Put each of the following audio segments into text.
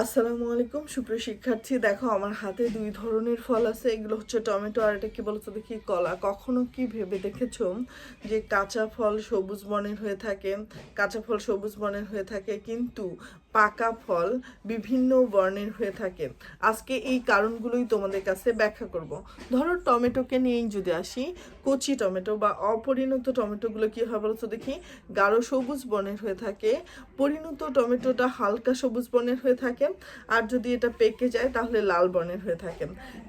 আসসালামু আলাইকুম, সুপ্রিয় শিক্ষার্থী। দেখো, আমার হাতে দুই ধরনের ফল আছে। এগুলো হচ্ছে টমেটো আর এটা কি বলতো দেখি? কলা। কখনো কি ভেবে দেখেছ যে কাঁচা ফল সবুজ বর্ণের হয়ে থাকে? কাঁচা ফল সবুজ বর্ণের হয়ে থাকে, কিন্তু পাকা ফল বিভিন্ন বর্ণের হয়ে থাকে। আজকে এই কারণগুলোই তোমাদের কাছে ব্যাখ্যা করব। ধরো, টমেটোকে নিয়েই যদি আসি, কচি টমেটো বা অপরিণত টমেটোগুলো কী হয় বলতো দেখি? গাঢ় সবুজ বর্ণের হয়ে থাকে। পরিণত টমেটোটা হালকা সবুজ বর্ণের হয়ে থাকে। আর যদি এটা পেকে যায়, তাহলে লাল বর্ণের হয়ে থাকে।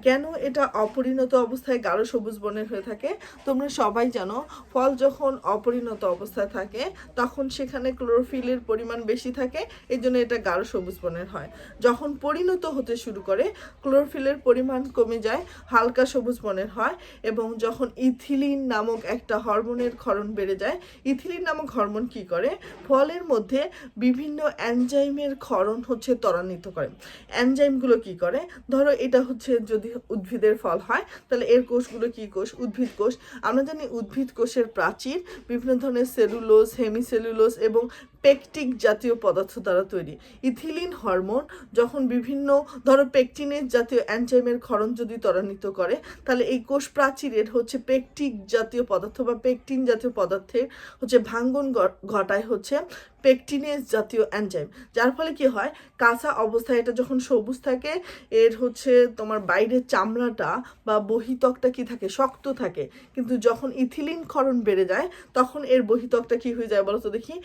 কেন এটা অপরিণত অবস্থায় গাঢ় সবুজ বর্ণের হয়ে থাকে? তোমরা সবাই জানো, ফল যখন অপরিণত অবস্থায় থাকে, তখন সেখানে ক্লোরোফিলের পরিমাণ বেশি থাকে এই জন্য এটা গাঢ় সবুজ বর্ণের হয়। যখন পরিণত হতে শুরু করে, ক্লোরোফিলের পরিমাণ কমে যায়, হালকা সবুজ বর্ণের হয় এবং যখন ইথিলিন নামক একটা হরমোনের ক্ষরণ বেড়ে যায়, ইথিলিন নামক হরমোন কি করে? ফলের মধ্যে বিভিন্ন অ্যানজাইমের ক্ষরণ হচ্ছে ত্বরান্বিত করে। অ্যানজাইমগুলো কি করে? ধরো এটা হচ্ছে যদি উদ্ভিদের ফল হয়, তাহলে এর কোষগুলো কি কোষ? উদ্ভিদ কোষ। আমরা জানি উদ্ভিদ কোষের প্রাচীর বিভিন্ন ধরনের সেলুলোজ, হেমিসেলুলোজ এবং পেকটিক জাতীয় পদার্থ দ্বারা তৈরি। ইথিলিন হরমোন যখন বিভিন্ন, ধরো পেকটিনের জাতীয় অ্যানজাইমের ক্ষরণ যদি ত্বরান্বিত করে, তাহলে এই কোষ প্রাচীরের হচ্ছে পেকটিক জাতীয় পদার্থ বা পেকটিন জাতীয় পদার্থের হচ্ছে ভাঙ্গন ঘটায় হচ্ছে পেকটিনেস জাতীয় অ্যানজাইম যার ফলে কি হয়, কাঁচা অবস্থায় এটা যখন সবুজ থাকে, এর হচ্ছে তোমার বাইরের চামড়াটা বা বহিতকটা কি থাকে, শক্ত থাকে। কিন্তু যখন ইথিলিন ক্ষরণ বেড়ে যায়, তখন এর বহিতকটা কি হয়ে যায় বলো তো দেখি?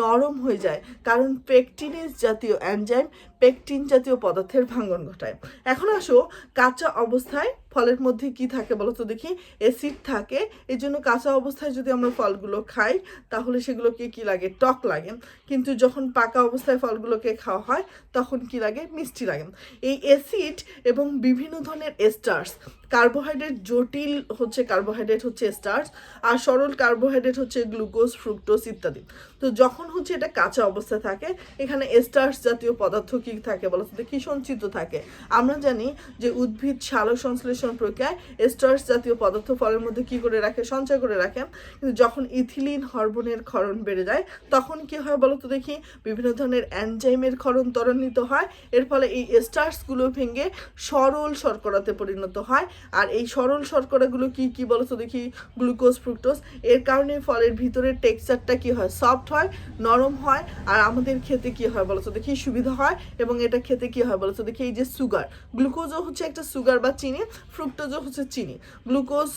নরম হয়ে যায়। কারণ পেকটিনেস জাতীয় অ্যানজাইম পেকটিন জাতীয় পদার্থের ভাঙ্গন ঘটায়। এখন আসো কাঁচা অবস্থায় ফলের মধ্যে কি থাকে বলো তো দেখি অ্যাসিড থাকে। এই জন্য কাঁচা অবস্থায় যদি আমরা ফলগুলো খাই, তাহলে সেগুলোকে কি লাগে? টক লাগে। কিন্তু যখন পাকা অবস্থায় ফলগুলোকে খাওয়া হয়, তখন কি লাগে? মিষ্টি লাগে। এই অ্যাসিড এবং বিভিন্ন ধরনের স্টার্স কার্বোহাইড্রেট জটিল হচ্ছে কার্বোহাইড্রেট হচ্ছে স্টার্চ আর সরল কার্বোহাইড্রেট হচ্ছে গ্লুকোজ ফ্রুক্টোজ ইত্যাদি। তো যখন হচ্ছে এটা কাঁচা অবস্থায় থাকে, এখানে স্টার্চ জাতীয় পদার্থ কি থাকে বলো তো? কি সঞ্চিত থাকে? আমরা জানি যে উদ্ভিদ সালোক সংশ্লেষণ প্রক্রিয়ায় স্টার্চ জাতীয় পদার্থ ফলের মধ্যে কি করে রাখে? সঞ্চয় করে রাখে। কিন্তু যখন ইথিলিন হরমোনের ক্ষরণ বেড়ে যায়, তখন কি হয় বলো তো দেখি? বিভিন্ন ধরনের অ্যানজাইমের ক্ষরণ ত্বরান্বিত হয়। এর ফলে এই স্টার্চগুলো ভেঙে সরল শর্করাতে পরিণত হয়। আর এই সরল শর্করাগুলো কি কি বলো তো দেখি? Glucose, fructose. এর কারণে ফলের ভিতরের টেক্সচারটা কি হয়? সফট হয়, নরম হয়, আর আমাদের খেতে কি হয় বলো তো দেখি? সুবিধা হয়, এবং এটা খেতে কি হয় বলো তো দেখি? এই যে সুগার। গ্লুকোজও হচ্ছে একটা সুগার বা চিনি, ফ্রুক্টোজও হচ্ছে চিনি। গ্লুকোজ,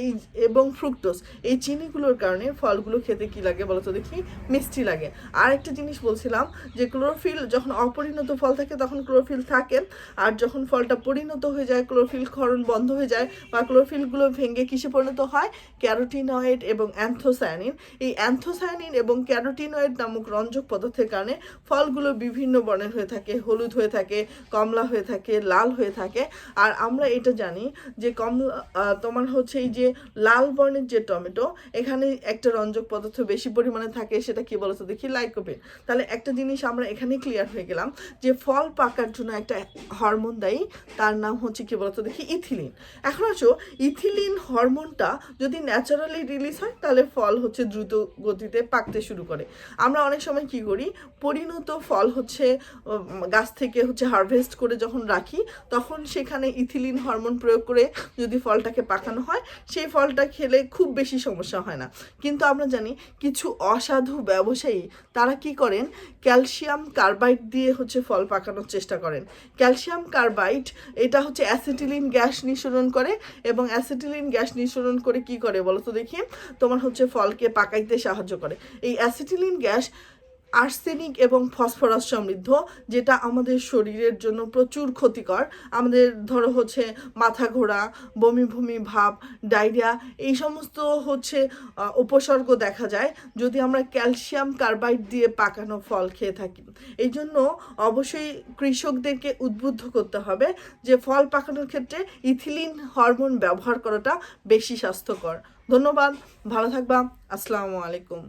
এই এবং ফ্রুক্টোজ, এই চিনিগুলোর কারণে ফলগুলো খেতে কি লাগে বলো তো দেখি? মিষ্টি লাগে। আর একটা জিনিস বলছিলাম যে ক্লোরোফিল যখন অপরিণত ফল থাকে তখন ক্লোরোফিল থাকে, আর যখন ফলটা পরিণত হয়ে যায়, ক্লোরোফিল ক্ষরণ বন্ধ হয়ে যায়, বা ক্লোরোফিলগুলো ভেঙে কিসে পরিণত হয়? ক্যারোটিনয়েড এবং অ্যান্থোসায়ানিন। এই অ্যান্থোসায়ানিন এবং ক্যারোটিনয়েড নামক রঞ্জক পদার্থের কারণে ফলগুলো বিভিন্ন বর্ণের হয়ে থাকে, হলুদ হয়ে থাকে, কমলা হয়ে থাকে, লাল হয়ে থাকে। আর আমরা এটা জানি যে কমলা তোমার হচ্ছে এই যে লাল বর্ণের যে টমেটো, এখানে একটা রঞ্জক পদার্থ বেশি পরিমাণে থাকে, সেটা কি বলতো? দেখি লাইকোপেন। তাহলে একটা জিনিস আমরা এখানে ক্লিয়ার হয়ে গেলাম যে ফল পাকার জন্য একটা হরমোন দায়ী, তার নাম হচ্ছে কি বলতো? দেখি ইথিলিন। এখন আসো ইথিলিন হরমোনটা যদি ন্যাচারালি রিলিজ হয়, তাহলে ফল হচ্ছে দ্রুত গতিতে পাকতে শুরু করে। আমরা অনেক সময় কি করি, পরিণত ফল হচ্ছে গাছ থেকে হচ্ছে হারভেস্ট করে যখন রাখি, তখন সেখানে ইথিলিন হরমোন প্রয়োগ করে যদি ফলটাকে পাকানো হয়, সেই ফলটা খেলে খুব বেশি সমস্যা হয় না। কিন্তু আমরা জানি কিছু অসাধু ব্যবসায়ী, তারা কি করেন, ক্যালসিয়াম কার্বাইড দিয়ে হচ্ছে ফল পাকানোর চেষ্টা করেন। ক্যালসিয়াম কার্বাইড, এটা হচ্ছে অ্যাসিটিলিন গ্যাস নিঃসরণ করে এবং অ্যাসিটিলিন গ্যাস নিঃসরণ করে কি করে বলো তো দেখি? তোমার হচ্ছে ফলকে পাকাইতে সাহায্য করে। এই অ্যাসিটিলিন গ্যাস আর্সেনিক এবং ফসফরাস সমৃদ্ধ, যেটা আমাদের শরীরের জন্য প্রচুর ক্ষতিকর। আমাদের ধরো হচ্ছে মাথা ঘোরা, বমি বমি ভাব, ডায়রিয়া, এই সমস্ত হচ্ছে উপসর্গ দেখা যায় যদি আমরা ক্যালসিয়াম কার্বাইড দিয়ে পাকানো ফল খেয়ে থাকি। এই জন্য অবশ্যই কৃষকদেরকে উদ্বুদ্ধ করতে হবে যে ফল পাকানোর ক্ষেত্রে ইথিলিন হরমোন ব্যবহার করাটা বেশি স্বাস্থ্যকর। ধন্যবাদ, ভালো থাকবা, আসসালামু আলাইকুম।